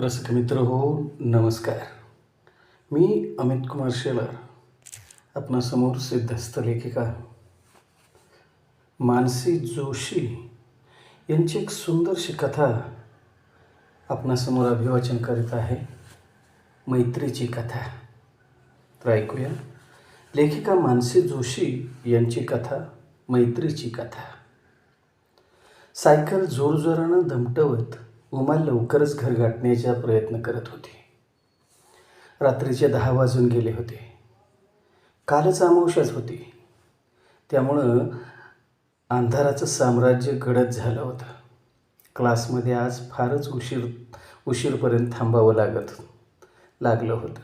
रसिक मित्र हो नमस्कार. मी अमित कुमार शेलार आपणासमोर सिद्धस्थ लेखिका. मानसी जोशी यांची एक सुंदरशी कथा आपणासमोर अभिवाचन करीत आहे. मैत्रीची कथा. तर ऐकूया. लेखिका मानसी जोशी यांची कथा मैत्रीची कथा. सायकल जोरजोरानं धमटवत उमा लवकरच घर गाठण्याचा प्रयत्न करत होती. रात्रीचे दहा वाजून गेले होते. कालच अमावश्याच होती. त्यामुळं अंधाराचं साम्राज्य गडद झालं होतं. क्लासमध्ये आज फारच उशीर उशीरपर्यंत थांबावं लागत लागलं होतं.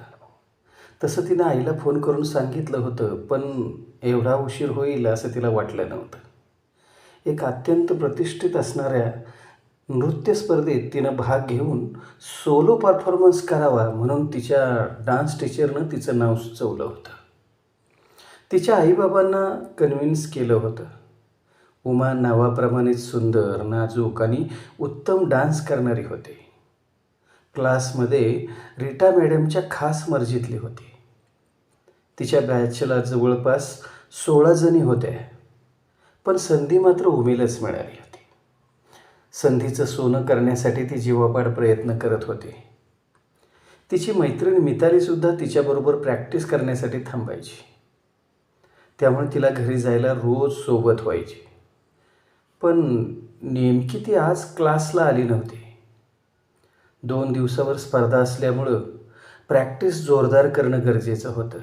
तसं तिनं आईला फोन करून सांगितलं होतं पण एवढा उशीर होईल असं तिला वाटलं नव्हतं. एक अत्यंत प्रतिष्ठित असणाऱ्या नृत्य स्पर्धेत तिनं भाग घेऊन सोलो परफॉर्मन्स करावा म्हणून तिच्या डान्स टीचरनं तिचं नाव सुचवलं होतं. तिच्या आईबाबांना कन्व्हिन्स केलं होतं. उमा नावाप्रमाणेच सुंदर नाजूक आणि उत्तम डान्स करणारी होते. क्लासमध्ये रीटा मॅडमच्या खास मर्जीतली होती. तिच्या बॅचला जवळपास सोळा जणी होत्या पण संधी मात्र उमेलच मिळाली. संधीचं सोनं करण्यासाठी ती जीवापाड प्रयत्न करत होती. तिची मैत्रीण मितालीसुद्धा तिच्याबरोबर प्रॅक्टिस करण्यासाठी थांबायची. त्यामुळे तिला घरी जायला रोज सोबत व्हायची. पण नेमकी ती आज क्लासला आली नव्हती. दोन दिवसावर स्पर्धा असल्यामुळं प्रॅक्टिस जोरदार करणं गरजेचं होतं.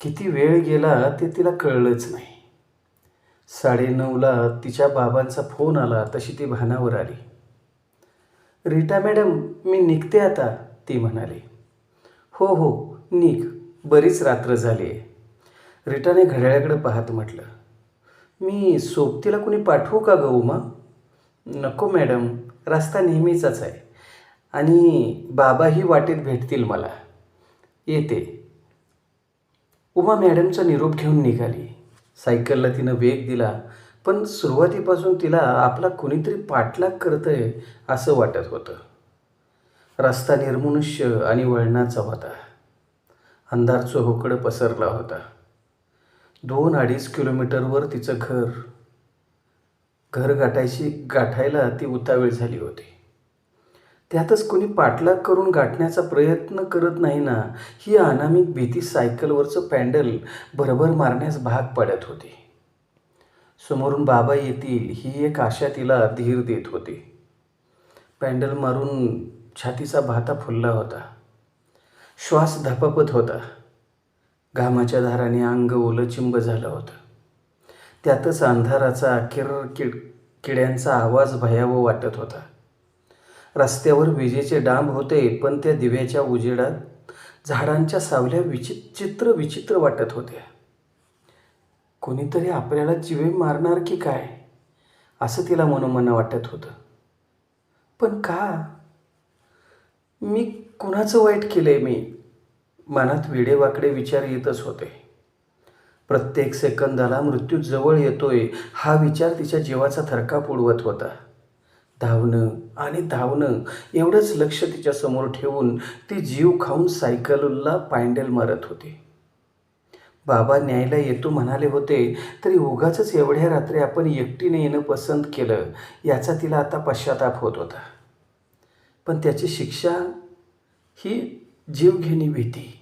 किती वेळ गेला ते तिला कळलंच नाही. साडेनऊला तिच्या बाबांचा फोन आला तशी ती भानावर आली. रीटा मॅडम मी निघते आता ती म्हणाली. हो हो निघ बरीच रात्र झाली आहे. रीटाने घड्याळाकडे पाहत म्हटलं. मी सोबतीला कुणी पाठवू का गं उमा? नको मॅडम रस्ता नेहमीचाच आहे आणि बाबाही वाटेत भेटतील मला. येते. उमा मॅडमचा निरोप घेऊन निघाली. सायकलला तिनं वेग दिला पण सुरुवातीपासून तिला आपला कुणीतरी पाठलाग करतंय असं वाटत होतं. रस्ता निर्मनुष्य आणि वळणाचा होता. अंधार चोहोकडं पसरला होता. दोन अडीच किलोमीटरवर तिचं घर. घर गाठायची गाठायला ती उतावीळ झाली होती. त्यातच कोणी पाठलाग करून गाठण्याचा प्रयत्न करत नाही ना ही अनामिक भीती सायकलवरचं पॅन्डल भरभर मारण्यास भाग पाडत होती. समोरून बाबा येतील ही एक आशा तिला धीर देत होती. पॅन्डल मारून छातीचा भाता फुलला होता. श्वास धपापत होता. घामाच्या धाराने अंग ओलचिंब झालं होतं. त्यातच अंधाराचा किर किड किड्यांचा आवाज भयावह वाटत होता. रस्त्यावर विजेचे डांब होते पण त्या दिव्याच्या उजेडात झाडांच्या सावल्या विचित्र विचित्र वाटत होत्या. कोणीतरी आपल्याला जिवे मारणार की काय? असं तिला मनोमन वाटत होतं. पण का? मी कुणाचं वाईट केलंय मी? मनात वेडेवाकडे विचार येतच होते. प्रत्येक सेकंदाला मृत्यू जवळ येतोय हा विचार तिच्या जीवाचा थरकाप उडवत होता. धावणं आणि धावणं एवढंच लक्ष तिच्यासमोर ठेवून ती जीव खाऊन सायकलला पायंडेल मारत होती. बाबा न्यायला येतो म्हणाले होते तरी उगाच एवढ्या रात्री आपण एकटीने येणं पसंत केलं याचा तिला आता पश्चाताप होत होता. पण त्याची शिक्षा ही जीवघेणी भीती.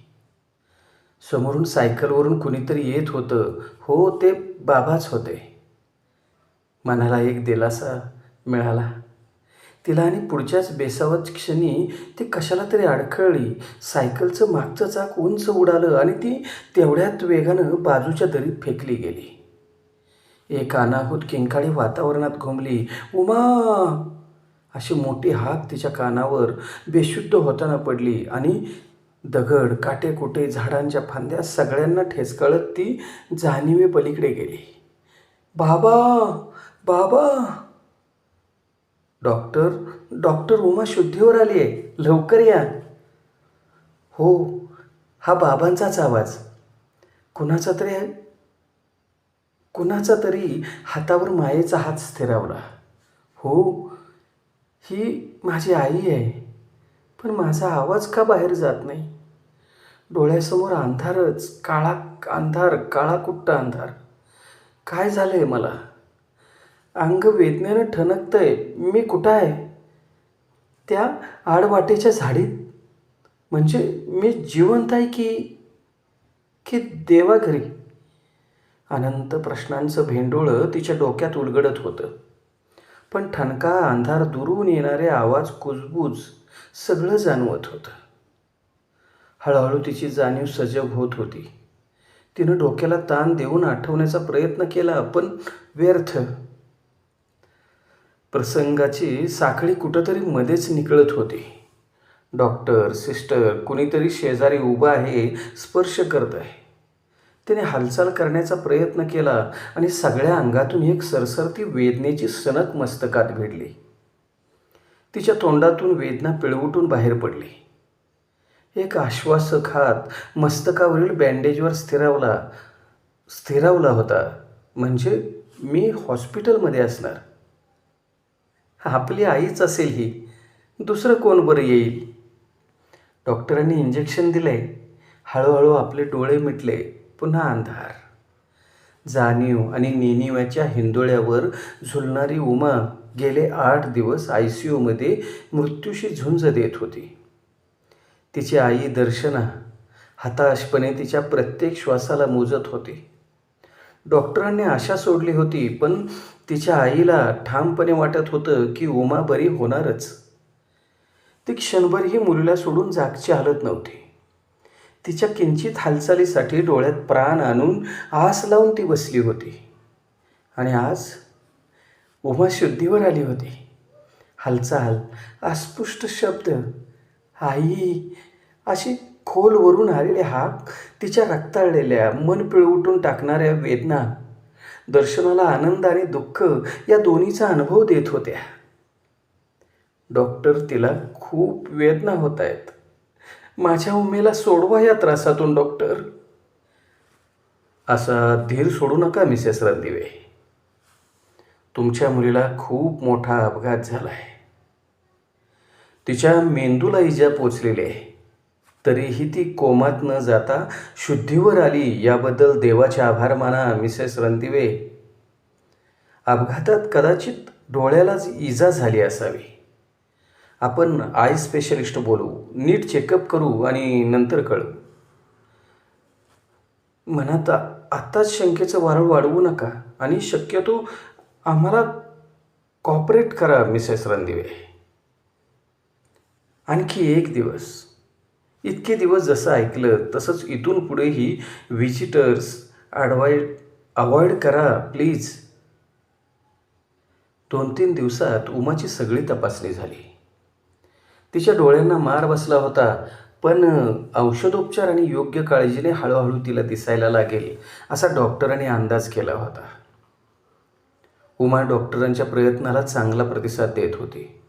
समोरून सायकलवरून कुणीतरी येत होतं हो ते बाबाच होते. मनाला एक दिलासा मिळाला. तिला आणि पुढच्याच बेसावत क्षणी ती कशाला तरी अडखळली. सायकलचं मागचं चाक उंच उडालं आणि ती तेवढ्यात वेगानं बाजूच्या दरीत फेकली गेली. एक अनाहूत किंकाळी वातावरणात घुमली. उमा! अशी मोठी हाक तिच्या कानावर बेशुद्ध होताना पडली आणि दगड काटेकुटे झाडांच्या फांद्या सगळ्यांना ठेचकळत ती जाणीवे पलीकडे गेली. बाबा! बाबा! डॉक्टर डॉक्टर उमा शुद्धीवर आली आहे लवकर या. हो हा बाबांचाच आवाज. कुणाचा तरी कुणाचा तरी हातावर मायेचा हात स्थिरावला. हो ही माझी आई आहे. पण माझा आवाज का बाहेर जात नाही? डोळ्यासमोर अंधारच काळा अंधार काळा कुट्टा अंधार. काय झालं आहे मला? अंग वेदनेनं ठणकतंय. मी कुठं आहे? त्या आडवाटेच्या झाडीत. म्हणजे मी जिवंत आहे की की देवाघरी? अनंत प्रश्नांचं भेंडोळं तिच्या डोक्यात उलगडत होतं. पण ठणका अंधार दुरून येणारे आवाज कुजबूज सगळं जाणवत होतं. हळूहळू तिची जाणीव सजग होत होती. तिनं डोक्याला ताण देऊन आठवण्याचा प्रयत्न केला पण व्यर्थ. प्रसंगाची साखळी कुठंतरी मध्येच निकळत होती. डॉक्टर सिस्टर कुणीतरी शेजारी उभा आहे स्पर्श करत आहे. त्याने हालचाल करण्याचा प्रयत्न केला आणि सगळ्या अंगातून एक सरसरती वेदनेची सनक मस्तकात भिडली. तिच्या तोंडातून वेदना पिळवटून बाहेर पडली. एक आश्वासक हात मस्तकावरील बँडेजवर स्थिरावला स्थिरावला होता. म्हणजे मी हॉस्पिटलमध्ये असणार. आपली आईच असेल ही. दुसरं कोण बरं येईल? डॉक्टरांनी इंजेक्शन दिले हळूहळू आपले डोळे मिटले. पुन्हा अंधार. जाणीव आणि नेनिव्याच्या हिंदोळ्यावर झुलणारी उमा गेले आठ दिवस आय सी यूमध्ये मृत्यूशी झुंज देत होती. तिची आई दर्शना हताशपणे तिच्या प्रत्येक श्वासाला मोजत होती. डॉक्टरांनी आशा सोडली होती पण तिच्या आईला ठामपणे वाटत होतं की उमा बरी होणारच. ती क्षणभरही मुलीला सोडून जागची हालत नव्हती. तिच्या किंचित हालचालीसाठी डोळ्यात प्राण आणून आस लावून ती बसली होती. आणि आज उमा शुद्धीवर आली होती. हालचाल अस्पृष्ट शब्द आई अशी खोलवरून आलेले हाक तिच्या रक्ताळलेल्या मन पिळवटून टाकणाऱ्या वेदना दर्शनाला आनंद आणि दुःख या दोन्हीचा अनुभव देत होत्या. डॉक्टर तिला खूप वेदना होत आहेत. माझ्या उमेला सोडवा या त्रासातून डॉक्टर. असा धीर सोडू नका मिसेस रणदिवे. तुमच्या मुलीला खूप मोठा अपघात झाला आहे तिच्या मेंदूला इजा पोचलेली आहे तरीही ती कोमात न जाता शुद्धीवर आली. याबद्दल देवाचे आभार माना मिसेस रणदिवे. अपघातात कदाचित डोळ्यालाच इजा झाली असावी. आपण आय स्पेशलिस्ट बोलू. नीट चेकअप करू आणि नंतर कळू. मनात आत्ताच शंकेचं वारं वाढवू नका आणि शक्यतो आम्हाला कॉपरेट करा मिसेस रणदिवे. आणखी एक दिवस. इतके दिवस जसं ऐकलं तसंच इथून पुढेही व्हिजिटर्स अडवाईड अवॉइड करा प्लीज दोन तीन दिवसात उमाची सगळी तपासणी झाली. तिच्या डोळ्यांना मार बसला होता पण औषधोपचार आणि योग्य काळजीने हळूहळू तिला दिसायला लागेल असा डॉक्टरांनी अंदाज केला होता. उमा डॉक्टरांच्या प्रयत्नाला चांगला प्रतिसाद देत होती.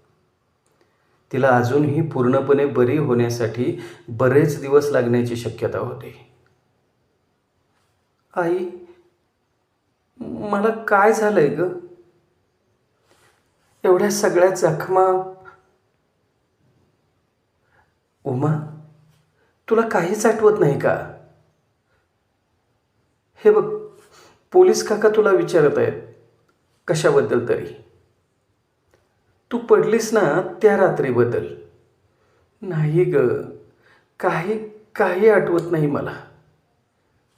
तिला अजूनही पूर्णपणे बरी होण्यासाठी बरेच दिवस लागण्याची शक्यता होती. आई मला काय झालंय ग? एवढ्या सगळ्या जखमा. उमा तुला काहीच आठवत नाही का? हे बघ पोलीस काका तुला विचारत आहेत कशाबद्दल तरी. तू पडलीस ना त्या रात्रीबद्दल. नाही ग. काही काही आठवत नाही मला.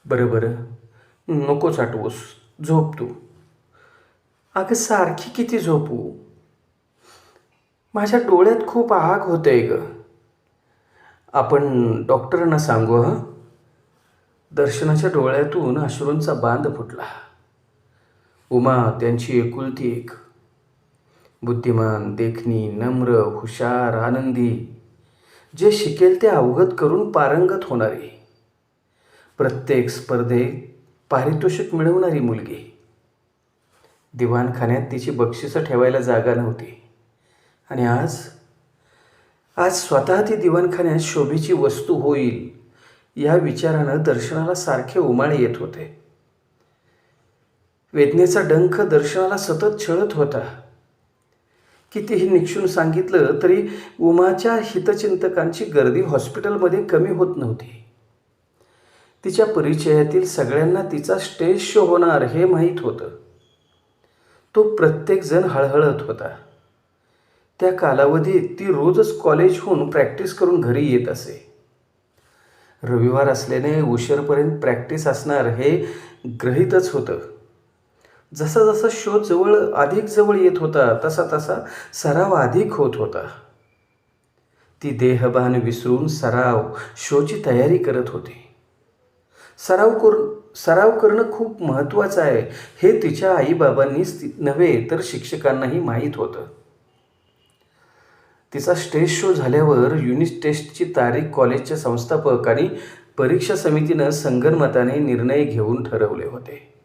बरं बरं. नकोच आठवूस. झोप तू. अगं सारखी किती झोपू? माझ्या डोळ्यात खूप आग होतंय ग. आपण डॉक्टरांना सांगू हं? दर्शनाच्या डोळ्यातून अश्रूंचा बांध फुटला. उमा त्यांची एकुलती एक बुद्धिमान देखणी नम्र हुशार आनंदी. जे शिकेल ते अवगत करून पारंगत होणारी. प्रत्येक स्पर्धेत पारितोषिक मिळवणारी मुलगी. दिवाणखान्यात तिची बक्षिसं ठेवायला जागा नव्हती. आणि आज आज स्वतः ती दिवाणखान्यात शोभेची वस्तू होईल या विचारानं दर्शनाला सारखे उमाळे येत होते. वेदनेचा डंख दर्शनाला सतत छळत होता. कितीही निक्षून सांगितलं तरी उमाच्या हितचिंतकांची गर्दी हॉस्पिटलमध्ये कमी होत नव्हती. तिच्या परिचयातील सगळ्यांना तिचा स्टेज शो होणार हे माहीत होतं. तो प्रत्येकजण हळहळत होता. त्या कालावधीत ती रोजच कॉलेजहून प्रॅक्टिस करून घरी येत असे. रविवार असल्याने उशीरपर्यंत प्रॅक्टिस असणार हे गृहीतच होतं. जसा जसा शो जवळ अधिक जवळ येत होता तसा तसा सराव अधिक होत होता. ती देहभान विसरून सराव शोची तयारी करत होती. सराव कर सराव करणं खूप महत्त्वाचं आहे. हे तिच्या आईबाबांनीच नव्हे तर शिक्षकांनाही माहीत होतं. तिचा स्टेज शो झाल्यावर युनिट टेस्टची तारीख कॉलेजच्या संस्थापक आणि परीक्षा समितीनं संगनमताने निर्णय घेऊन ठरवले होते.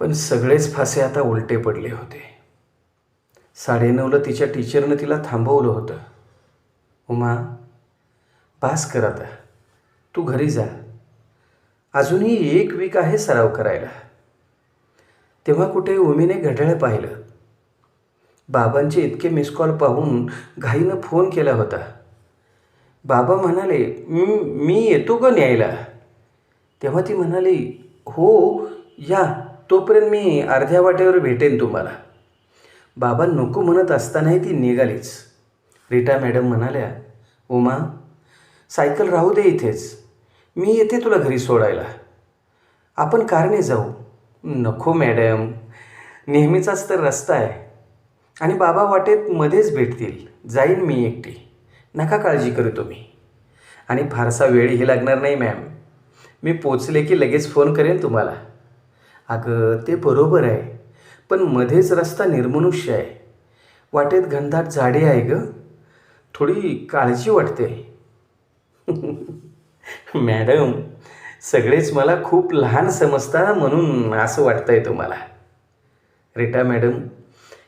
पण सगळेच फासे आता उलटे पडले होते. साडेनऊला तिच्या टीचरनं तिला थांबवलं होतं. उमा पास कर आता. तू घरी जा. अजूनही एक वीक आहे सराव करायला. तेव्हा कुठे उमीने घड्याळ पाहिलं. बाबांचे इतके मिस कॉल पाहून घाईनं फोन केला होता. बाबा म्हणाले "मी येतो ग न्यायला. तेव्हा ती म्हणाली हो या. तोपर्यंत मी अर्ध्या वाटेवर भेटेन तुम्हाला. बाबा नको म्हणत असतानाही ती निघालीच. रीटा मॅडम म्हणाल्या उमा सायकल राहू दे इथेच. मी येते तुला घरी सोडायला. आपण कारने जाऊ. नको मॅडम. नेहमीचाच तर रस्ता आहे. आणि बाबा वाटेत मध्येच भेटतील. जाईन मी एकटी. नका काळजी करू तुम्ही. आणि फारसा वेळही लागणार नाही मॅम. मी पोचले की लगेच फोन करेन तुम्हाला. अगं ते बरोबर आहे. पण मध्येच रस्ता निर्मनुष्य आहे. वाटेत घनदाट झाडे आहे ग. थोडी काळजी वाटते. मॅडम सगळेच मला खूप लहान समजता म्हणून असं वाटतंय तुम्हाला. रेटा मॅडम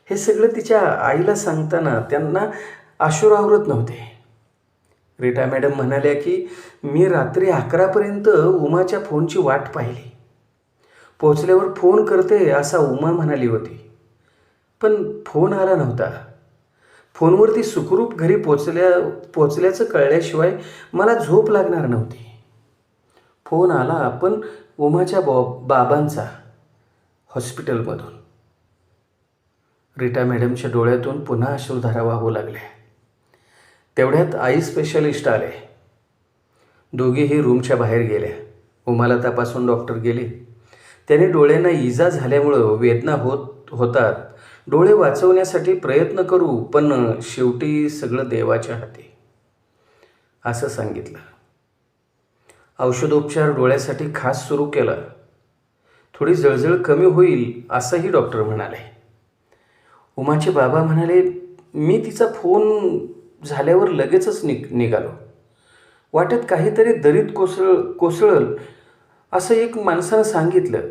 हे सगळं तिच्या आईला सांगताना त्यांना आशुरावरत नव्हते. रेटा मॅडम म्हणाल्या की मी रात्री अकरापर्यंत उमाच्या फोनची वाट पाहिली. पोचल्यावर फोन करते असा उमा म्हणाली होती. पण फोन आला नव्हता. फोनवरती सुखरूप घरी पोचल्या पोचल्याचं कळल्याशिवाय मला झोप लागणार नव्हती. फोन आला पण उमाच्या बॉ बाबांचा हॉस्पिटलमधून. रीटा मॅडमच्या डोळ्यातून पुन्हा अश्रुधारा वाहू लागल्या तेवढ्यात आई स्पेशलिस्ट आले. दोघेही रूमच्या बाहेर गेल्या उमाला तपासून डॉक्टर गेले. त्याने डोळ्यांना इजा झाल्यामुळं वेदना होत होतात. डोळे वाचवण्यासाठी प्रयत्न करू पण शेवटी सगळं देवाच्या हाती. असं सांगितलं. औषधोपचार डोळ्यासाठी खास सुरू केला. थोडी जळजळ कमी होईल असंही डॉक्टर म्हणाले. उमाचे बाबा म्हणाले मी तिचा फोन झाल्यावर लगेचच निघ निघालो. वाटेत काहीतरी दरीत कोसळ कोसळल असं एक माणसानं सांगितलं.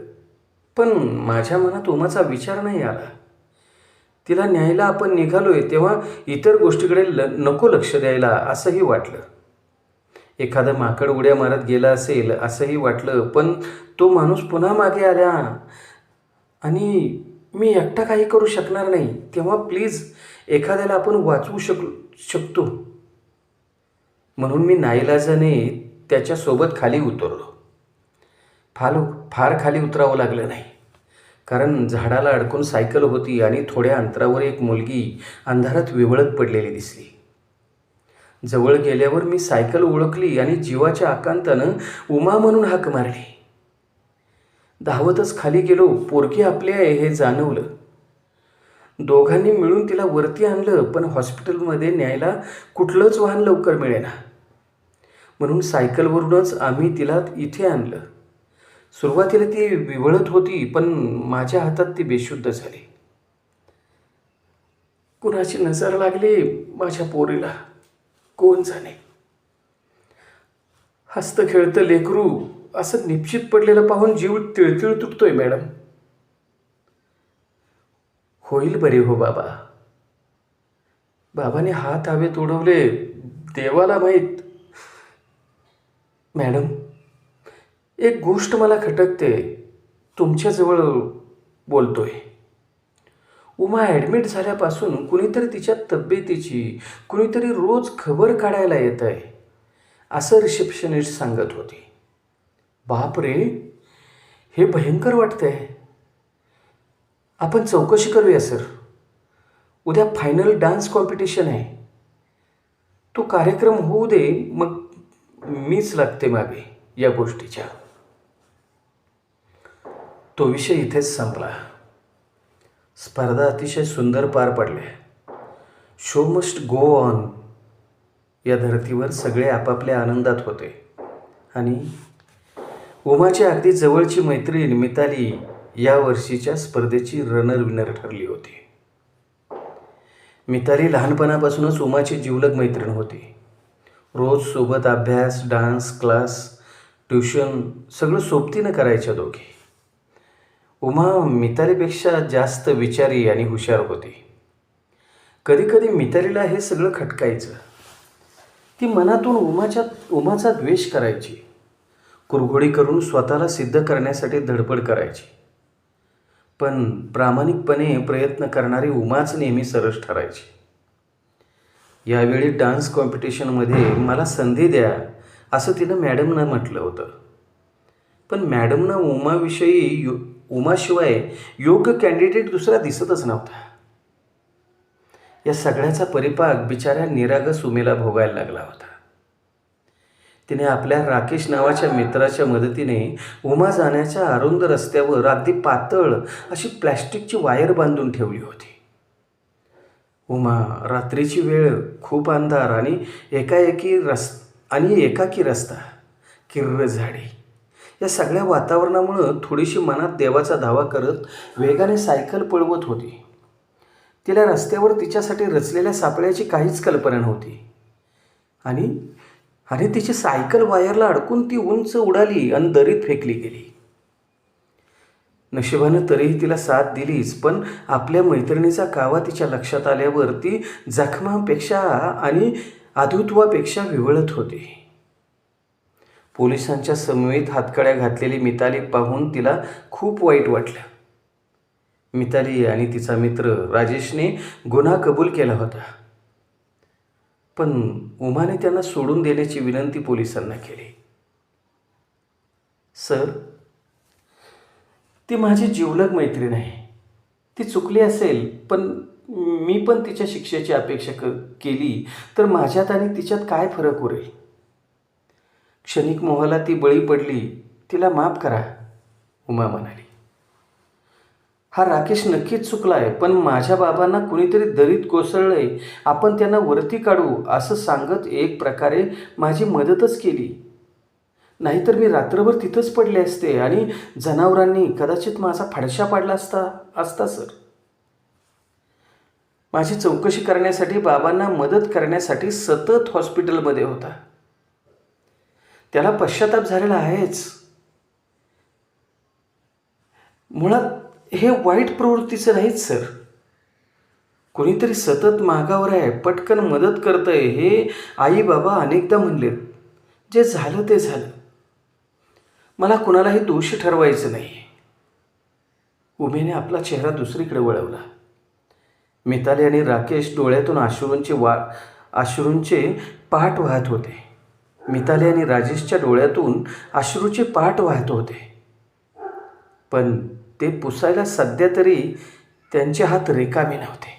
पण माझ्या मनात उमाचा विचार नाही आला. तिला न्यायला आपण निघालोय तेव्हा इतर गोष्टीकडे ल नको लक्ष द्यायला असंही वाटलं. एखादं माकड उड्या मारत गेला असेल असंही वाटलं पण तो माणूस पुन्हा मागे आल्या आणि मी एकटा काही करू शकणार नाही तेव्हा प्लीज एखाद्याला आपण वाचवू शक शकतो. म्हणून मी नाईलाजाने त्याच्यासोबत खाली उतरलो. फालो फार खाली उतरावं लागलं नाही. कारण झाडाला अडकून सायकल होती आणि थोड्या अंतरावर एक मुलगी अंधारात विवळत पडलेली दिसली. जवळ गेल्यावर मी सायकल ओळखली आणि जीवाच्या आकांतानं उमा म्हणून हाक मारली. धावतच खाली गेलो पोरगी आपले आहे हे जाणवलं. दोघांनी मिळून तिला वरती आणलं पण हॉस्पिटलमध्ये न्यायला कुठलंच वाहन लवकर मिळेना. म्हणून सायकलवरूनच आम्ही तिला इथे आणलं. सुरुवातीला ती विवळत होती पण माझ्या हातात ती बेशुद्ध झाली. कुणाची नजर लागली माझ्या पोरीला? कोण जाणे? हस्त खेळतं लेकरू असं निश्चित पडलेलं पाहून जीव तिळतिळ तुटतोय मॅडम. होईल बरे हो बाबा. बाबाने हात हवेत उडवले देवाला माहीत. मॅडम एक गोष्ट मला खटकते तुमच्याजवळ बोलतोय. उमा ॲडमिट झाल्यापासून कुणीतरी तिच्या तब्येतीची कुणीतरी रोज खबर काढायला येत आहे असं रिसेप्शनिस्ट सांगत होती. बाप रे हे भयंकर वाटतंय. आपण चौकशी करूया सर. उद्या फायनल डान्स कॉम्पिटिशन आहे. तो कार्यक्रम होऊ दे मग मीच लागते मागे या गोष्टीच्या. तो विषय इथेच संपला. स्पर्धा अतिशय सुंदर पार पडल्या शो मस्ट गो ऑन या धर्तीवर सगळे आपापल्या आनंदात होते. आणि उमाची अगदी जवळची मैत्रीण मिताली या वर्षीच्या स्पर्धेची रनर विनर ठरली होती. मिताली लहानपणापासूनच उमाची जिवलग मैत्रीण होती. रोज सोबत अभ्यास डान्स क्लास ट्युशन सगळं सोबतीनं करायच्या दोघी. उमा मितालीपेक्षा जास्त विचारी आणि हुशार होती. कधीकधी मितालीला हे सगळं खटकायचं. ती मनातून उमाच्या उमाचा द्वेष करायची. कुरघोडी करून स्वतःला सिद्ध करण्यासाठी धडपड करायची. पण प्रामाणिकपणे प्रयत्न करणारी उमाच नेहमी सरस ठरायची. यावेळी डान्स कॉम्पिटिशनमध्ये मला संधी द्या असं तिनं मॅडमनं म्हटलं होतं. पण मॅडमनं उमाविषयी यु उमाशिवाय योग्य कॅन्डिडेट दुसरा दिसतच नव्हता. या सगळ्याचा परिपाक बिचाऱ्या निरागस उमेला भोगायला लागला होता. तिने आपल्या राकेश नावाच्या मित्राच्या मदतीने उमा जाण्याच्या अरुंद रस्त्यावर अगदी पातळ अशी प्लॅस्टिकची वायर बांधून ठेवली होती. उमा रात्रीची वेळ खूप अंधार आणि एकाएकी रस आणि एकाकी रस्ता किर्र झाडी. या सगळ्या वातावरणामुळं थोडीशी मनात देवाचा धावा करत वेगाने सायकल पळवत होती. तिला रस्त्यावर तिच्यासाठी रचलेल्या सापळ्याची काहीच कल्पना नव्हती. आणि आणि तिची सायकल वायरला अडकून ती उंच उडाली आणि दरीत फेकली गेली. नशिबानं तरीही तिला साथ दिलीच पण आपल्या मैत्रिणीचा कावा तिच्या लक्षात आल्यावर ती जखमापेक्षा आणि अधुत्वापेक्षा विवळत होती. पोलिसांच्या समवेत हातकड्या घातलेली मिताली पाहून तिला खूप वाईट वाटलं. मिताली आणि तिचा मित्र राजेशने गुन्हा कबूल केला होता. पण उमाने त्यांना सोडून देण्याची विनंती पोलिसांना केली. सर ती माझी जिवलग मैत्रीण आहे. ती चुकली असेल पण मी पण तिच्या शिक्षेची अपेक्षा क केली तर माझ्यात आणि तिच्यात काय फरक उरेल? क्षणिक मोहाला ती बळी पडली तिला माफ करा उमा म्हणाली. हा राकेश नक्कीच चुकला आहे पण माझ्या बाबांना कुणीतरी दरीत कोसळलंय आपण त्यांना वरती काढू असं सांगत एक प्रकारे माझी मदतच केली. नाहीतर मी रात्रभर तिथंच पडले असते आणि जनावरांनी कदाचित माझा फाडशा पाडला असता असता सर. माझी चौकशी करण्यासाठी बाबांना मदत करण्यासाठी सतत हॉस्पिटलमध्ये होता. त्याला पश्चाताप झालेला आहेच. मुळात हे वाईट प्रवृत्तीचं नाहीच सर. कोणीतरी सतत मागावर आहे पटकन मदत करतंय हे आई बाबा अनेकदा म्हणलेत. जे झालं ते झालं. मला कुणालाही दोषी ठरवायचं नाही. उमेने आपला चेहरा दुसरीकडे वळवला. मिताली आणि राकेश डोळ्यातून आश्रूंचे वा आश्रूंचे पाठ वाहत होते. मिताली आणि राजेशच्या डोळ्यातून अश्रूचे पाठ वाहत होते. पण ते पुसायला सध्या तरी त्यांचे हात रिकामे नव्हते.